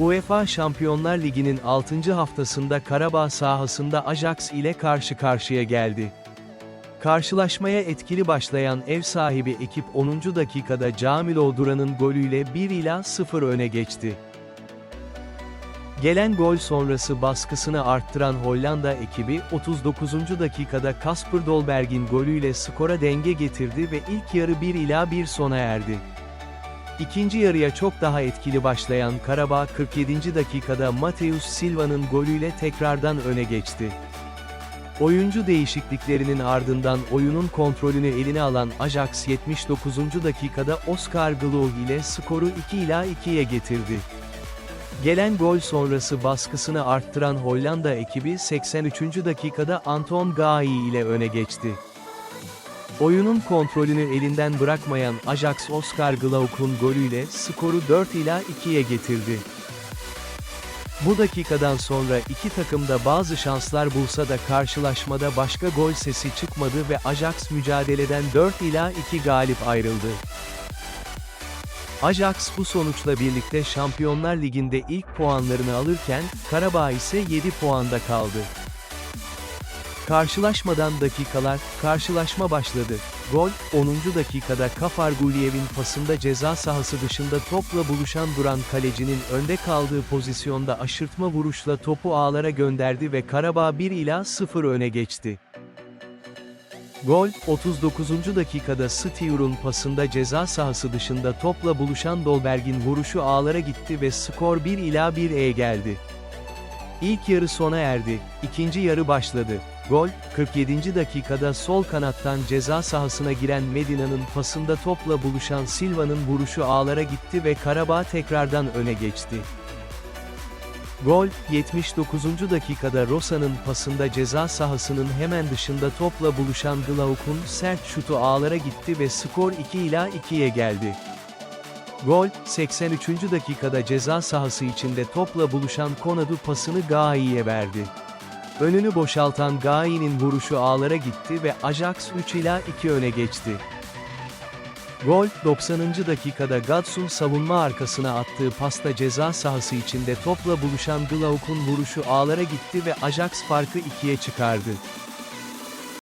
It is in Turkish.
UEFA Şampiyonlar Ligi'nin 6. haftasında Karabağ sahasında Ajax ile karşı karşıya geldi. Karşılaşmaya etkili başlayan ev sahibi ekip 10. dakikada Camilo Duran'ın golüyle 1 ila 0 öne geçti. Gelen gol sonrası baskısını arttıran Hollanda ekibi 39. dakikada Kasper Dolberg'in golüyle skora denge getirdi ve ilk yarı 1 ila 1 sona erdi. İkinci yarıya çok daha etkili başlayan Karabağ 47. dakikada Mateus Silva'nın golüyle tekrardan öne geçti. Oyuncu değişikliklerinin ardından oyunun kontrolünü eline alan Ajax 79. dakikada Oscar Glow ile skoru 2 ila 2'ye getirdi. Gelen gol sonrası baskısını arttıran Hollanda ekibi 83. dakikada Anton Gai ile öne geçti. Oyunun kontrolünü elinden bırakmayan Ajax Oscar Glauk'un golüyle skoru 4 ila 2'ye getirdi. Bu dakikadan sonra iki takım da bazı şanslar bulsa da karşılaşmada başka gol sesi çıkmadı ve Ajax mücadeleden 4 ila 2 galip ayrıldı. Ajax bu sonuçla birlikte Şampiyonlar Ligi'nde ilk puanlarını alırken, Karabağ ise 7 puanda kaldı. Karşılaşmadan dakikalar, karşılaşma başladı. Gol, 10. dakikada Kafar Guliyev'in pasında ceza sahası dışında topla buluşan duran kalecinin önde kaldığı pozisyonda aşırtma vuruşla topu ağlara gönderdi ve Karabağ 1 ila 0 öne geçti. Gol, 39. dakikada Stiur'un pasında ceza sahası dışında topla buluşan Dolberg'in vuruşu ağlara gitti ve skor 1 ila 1'e geldi. İlk yarı sona erdi, ikinci yarı başladı. Gol, 47. dakikada sol kanattan ceza sahasına giren Medina'nın pasında topla buluşan Silva'nın vuruşu ağlara gitti ve Karabağ tekrardan öne geçti. Gol, 79. dakikada Rosa'nın pasında ceza sahasının hemen dışında topla buluşan Glauk'un sert şutu ağlara gitti ve skor 2 ila 2'ye geldi. Gol, 83. dakikada ceza sahası içinde topla buluşan Konadu pasını Gai'ye verdi. Önünü boşaltan Gai'nin vuruşu ağlara gitti ve Ajax 3 ila 2 öne geçti. Gol, 90. dakikada Gatsun savunma arkasına attığı pasta ceza sahası içinde topla buluşan Glauk'un vuruşu ağlara gitti ve Ajax farkı 2'ye çıkardı.